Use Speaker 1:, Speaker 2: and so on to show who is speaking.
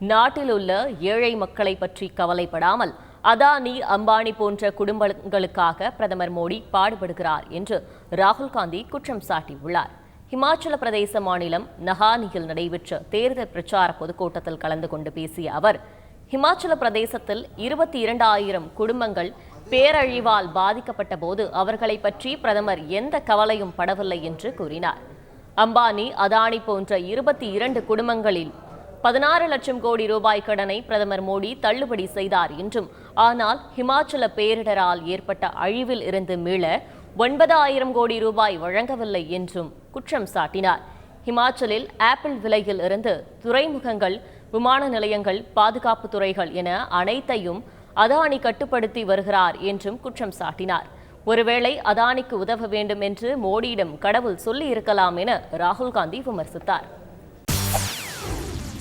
Speaker 1: நாட்டில் உள்ள ஏழை மக்களை பற்றி கவலைப்படாமல் அதானி அம்பானி போன்ற குடும்பங்களுக்காக பிரதமர் மோடி பாடுபடுகிறார் என்று ராகுல் காந்தி குற்றம் சாட்டியுள்ளார். ஹிமாச்சல பிரதேச மாநிலம் நஹானியில் நடைபெற்ற தேர்தல் பிரச்சார பொதுக்கூட்டத்தில் கலந்து கொண்டு பேசிய அவர் ஹிமாச்சல பிரதேசத்தில் இருபத்தி இரண்டாயிரம் குடும்பங்கள் பேரழிவால் பாதிக்கப்பட்ட போது அவர்களை பற்றி பிரதமர் எந்த கவலையும் படவில்லை என்று கூறினார். அம்பானி அதானி போன்ற இருபத்தி இரண்டு குடும்பங்களில் பதினாறு லட்சம் கோடி ரூபாய் கடனை பிரதமர் மோடி தள்ளுபடி செய்தார் என்றும் ஆனால் ஹிமாச்சல பேரிடரால் ஏற்பட்ட அழிவில் இருந்து மீள ஒன்பதாயிரம் கோடி ரூபாய் வழங்கவில்லை என்றும் குற்றம் சாட்டினார். ஹிமாச்சலில் ஆப்பிள் விலையில் இருந்து துறைமுகங்கள் விமான நிலையங்கள் பாதுகாப்பு துறைகள் என அனைத்தையும் அதானி கட்டுப்படுத்தி வருகிறார் என்றும் குற்றம் சாட்டினார். ஒருவேளை அதானிக்கு உதவ வேண்டும் என்று மோடியிடம் கடவுள் சொல்லி இருக்கலாம் என ராகுல் காந்தி விமர்சித்தார்.